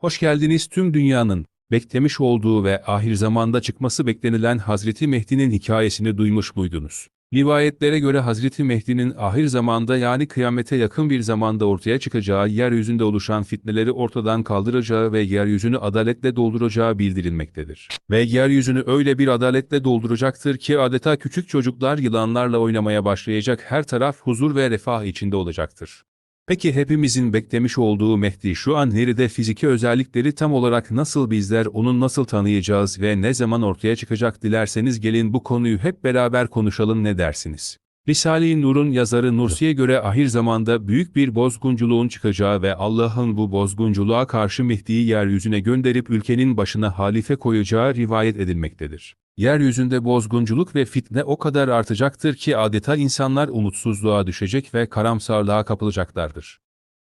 Hoş geldiniz tüm dünyanın beklemiş olduğu ve ahir zamanda çıkması beklenilen Hazreti Mehdi'nin hikayesini duymuş muydunuz? Rivayetlere göre Hazreti Mehdi'nin ahir zamanda yani kıyamete yakın bir zamanda ortaya çıkacağı, yeryüzünde oluşan fitneleri ortadan kaldıracağı ve yeryüzünü adaletle dolduracağı bildirilmektedir. Ve yeryüzünü öyle bir adaletle dolduracaktır ki adeta küçük çocuklar yılanlarla oynamaya başlayacak her taraf huzur ve refah içinde olacaktır. Peki hepimizin beklemiş olduğu Mehdi şu an nerede fiziki özellikleri tam olarak nasıl bizler onu nasıl tanıyacağız ve ne zaman ortaya çıkacak dilerseniz gelin bu konuyu hep beraber konuşalım ne dersiniz? Risale-i Nur'un yazarı Nursi'ye göre ahir zamanda büyük bir bozgunculuğun çıkacağı ve Allah'ın bu bozgunculuğa karşı Mehdi'yi yeryüzüne gönderip ülkenin başına halife koyacağı rivayet edilmektedir. Yeryüzünde bozgunculuk ve fitne o kadar artacaktır ki adeta insanlar umutsuzluğa düşecek ve karamsarlığa kapılacaklardır.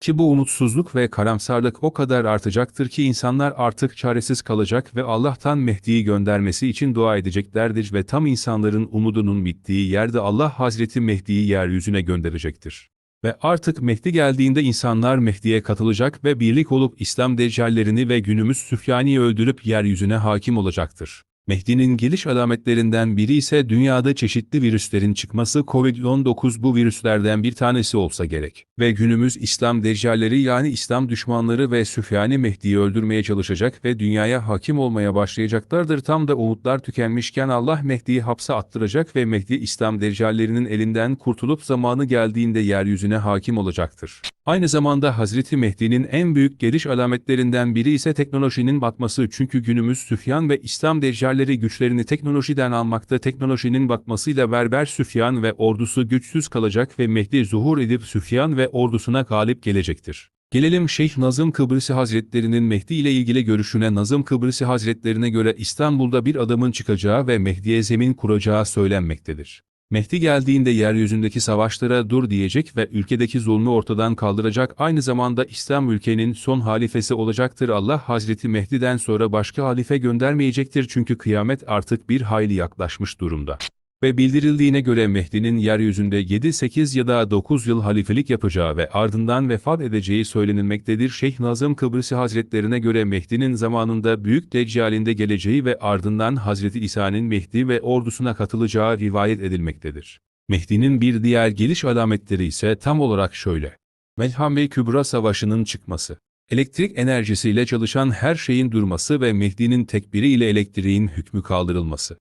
Ki bu umutsuzluk ve karamsarlık o kadar artacaktır ki insanlar artık çaresiz kalacak ve Allah'tan Mehdi'yi göndermesi için dua edeceklerdir ve tam insanların umudunun bittiği yerde Allah Hazreti Mehdi'yi yeryüzüne gönderecektir. Ve artık Mehdi geldiğinde insanlar Mehdi'ye katılacak ve birlik olup İslam deccallerini ve günümüz Süfyani'yi öldürüp yeryüzüne hakim olacaktır. Mehdi'nin geliş alametlerinden biri ise dünyada çeşitli virüslerin çıkması Covid-19 bu virüslerden bir tanesi olsa gerek. Ve günümüz İslam deccalleri yani İslam düşmanları ve Süfyani Mehdi'yi öldürmeye çalışacak ve dünyaya hakim olmaya başlayacaklardır. Tam da umutlar tükenmişken Allah Mehdi'yi hapse attıracak ve Mehdi İslam deccallerinin elinden kurtulup zamanı geldiğinde yeryüzüne hakim olacaktır. Aynı zamanda Hazreti Mehdi'nin en büyük geliş alametlerinden biri ise teknolojinin batması çünkü günümüz Süfyan ve İslam deccalleri güçlerini teknolojiden almakta teknolojinin batmasıyla berber Süfyan ve ordusu güçsüz kalacak ve Mehdi zuhur edip Süfyan ve ordusuna galip gelecektir. Gelelim Şeyh Nazım Kıbrısı Hazretlerinin Mehdi ile ilgili görüşüne Nazım Kıbrısı Hazretlerine göre İstanbul'da bir adamın çıkacağı ve Mehdi'ye zemin kuracağı söylenmektedir. Mehdi geldiğinde yeryüzündeki savaşlara dur diyecek ve ülkedeki zulmü ortadan kaldıracak aynı zamanda İslam ülkenin son halifesi olacaktır. Allah Hazreti Mehdi'den sonra başka halife göndermeyecektir çünkü kıyamet artık bir hayli yaklaşmış durumda. Ve bildirildiğine göre Mehdi'nin yeryüzünde 7, 8 ya da 9 yıl halifelik yapacağı ve ardından vefat edeceği söylenilmektedir. Şeyh Nazım Kıbrısı Hazretlerine göre Mehdi'nin zamanında büyük deccalinde geleceği ve ardından Hazreti İsa'nın Mehdi ve ordusuna katılacağı rivayet edilmektedir. Mehdi'nin bir diğer geliş alametleri ise tam olarak şöyle. Melham-i Kübra Savaşı'nın çıkması. Elektrik enerjisiyle çalışan her şeyin durması ve Mehdi'nin tekbiri ile elektriğin hükmü kaldırılması.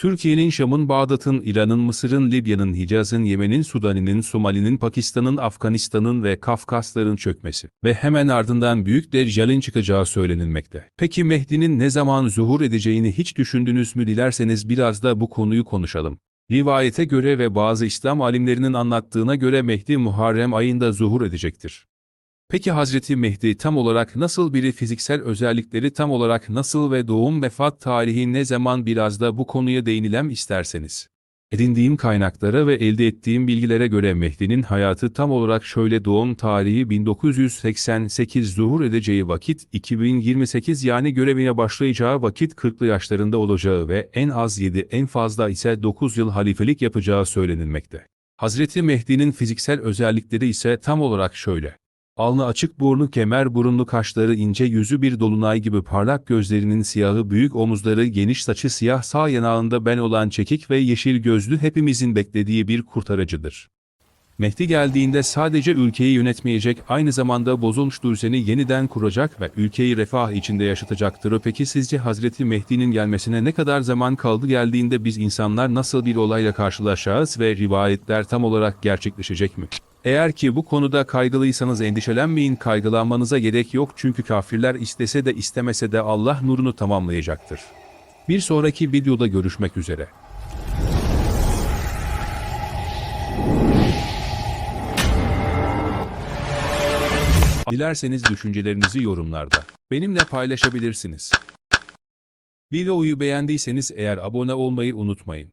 Türkiye'nin Şam'ın Bağdat'ın, İran'ın, Mısır'ın, Libya'nın, Hicaz'ın, Yemen'in, Sudan'ın, Somali'nin, Pakistan'ın, Afganistan'ın ve Kafkasların çökmesi ve hemen ardından Büyük Deccal'in çıkacağı söylenilmekte. Peki Mehdi'nin ne zaman zuhur edeceğini hiç düşündünüz mü dilerseniz biraz da bu konuyu konuşalım. Rivayete göre ve bazı İslam alimlerinin anlattığına göre Mehdi Muharrem ayında zuhur edecektir. Peki Hazreti Mehdi tam olarak nasıl biri fiziksel özellikleri tam olarak nasıl ve doğum vefat tarihi ne zaman biraz da bu konuya değinilem isterseniz. Edindiğim kaynaklara ve elde ettiğim bilgilere göre Mehdi'nin hayatı tam olarak şöyle doğum tarihi 1988 zuhur edeceği vakit 2028 yani görevine başlayacağı vakit 40'lı yaşlarında olacağı ve en az 7 en fazla ise 9 yıl halifelik yapacağı söylenilmekte. Hazreti Mehdi'nin fiziksel özellikleri ise tam olarak şöyle. Alnı açık burnu kemer burunlu kaşları ince yüzü bir dolunay gibi parlak gözlerinin siyahı büyük omuzları geniş saçı siyah sağ yanağında ben olan çekik ve yeşil gözlü hepimizin beklediği bir kurtarıcıdır. Mehdi geldiğinde sadece ülkeyi yönetmeyecek aynı zamanda bozulmuş düzeni yeniden kuracak ve ülkeyi refah içinde yaşatacaktır. Peki sizce Hazreti Mehdi'nin gelmesine ne kadar zaman kaldı geldiğinde biz insanlar nasıl bir olayla karşılaşacağız ve rivayetler tam olarak gerçekleşecek mi? Eğer ki bu konuda kaygılıysanız endişelenmeyin kaygılanmanıza gerek yok çünkü kafirler istese de istemese de Allah nurunu tamamlayacaktır. Bir sonraki videoda görüşmek üzere. Dilerseniz düşüncelerinizi yorumlarda benimle paylaşabilirsiniz. Videoyu beğendiyseniz eğer abone olmayı unutmayın.